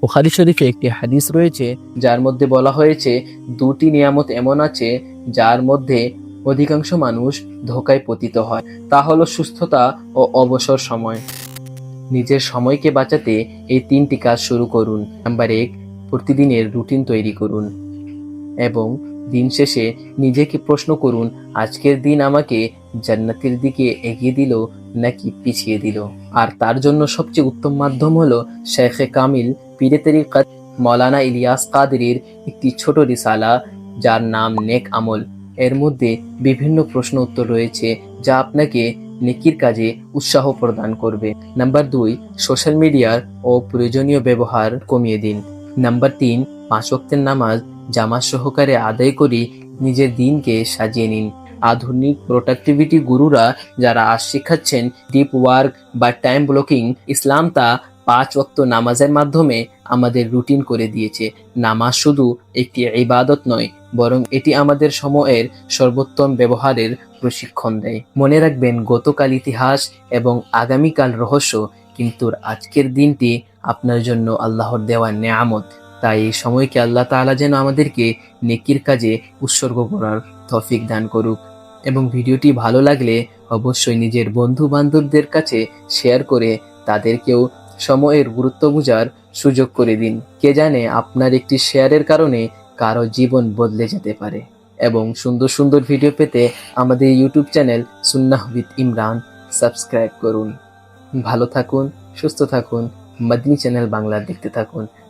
বুখারী শরীফে একটি হাদিস রয়েছে, যার মধ্যে বলা হয়েছে, দুটি নিয়ামত এমন আছে, যার মধ্যে অধিকাংশ মানুষ ধোকায় পতিত হয়। তা হলো সুস্থতা ও অবসর সময়। নিজের সময়কে বাঁচাতে এই তিনটি কাজ শুরু করুন। নাম্বার এক, প্রতিদিনের রুটিন তৈরি করুন। এবং দিন শেষে নিজেকে প্রশ্ন করুন, আজকের দিন আমাকে জান্নাতের দিকে এগিয়ে দিল নাকি পিছিয়ে দিল? আর তার জন্য সবচেয়ে উত্তম মাধ্যম হলো শেখে কামিল পীরে মৌলানা ইলিয়াস কাদেরির একটি ছোট রিসালা, যার নাম নেক আমল। এর মধ্যে বিভিন্ন প্রশ্ন উত্তর রয়েছে, যা আপনাকে নেকির কাজে উৎসাহ প্রদান করবে। নাম্বার দুই, সোশ্যাল মিডিয়ার ও প্রয়োজনীয় ব্যবহার কমিয়ে দিন। নাম্বার তিন, পাঁচ নামাজ জামাত সহকারে আদায় করে নিজের দিনকে সাজিয়ে নিন। আধুনিক প্রোডাক্টিভিটি গুরুরা যারা আজ শেখাচ্ছেন ডিপ ওয়ার্ক বা টাইম ব্লকিং ইসলাম তা পাঁচ ওয়াক্ত নামাজের মাধ্যমে আমাদের রুটিন করে দিয়েছে। নামাজ শুধু একটি ইবাদত নয়, বরং এটি আমাদের সময়ের সর্বোত্তম ব্যবহারের প্রশিক্ষণ দেয়। মনে রাখবেন, গতকাল ইতিহাস এবং আগামীকাল রহস্য, কিন্তু আজকের দিনটি আপনার জন্য আল্লাহর দেওয়া নেয়ামত। তাই এই সময়কে আল্লাহ তাআলা যেন আমাদেরকে নেকির কাজে উৎসর্গ করার তৌফিক দান করুক। এবং ভিডিওটি ভালো লাগলে অবশ্যই নিজের বন্ধু বান্ধবদের কাছে শেয়ার করে তাদেরকেও সময়ের গুরুত্ব বোঝার সুযোগ করে দিন। কে জানে আপনার একটি শেয়ারের কারণে কারও জীবন বদলে যেতে পারে। এবং সুন্দর সুন্দর ভিডিও পেতে আমাদের YouTube channel Sunnah with Imran subscribe করুন। ভালো থাকুন, সুস্থ থাকুন, মাদিনী চ্যানেল বাংলা দেখতে থাকুন।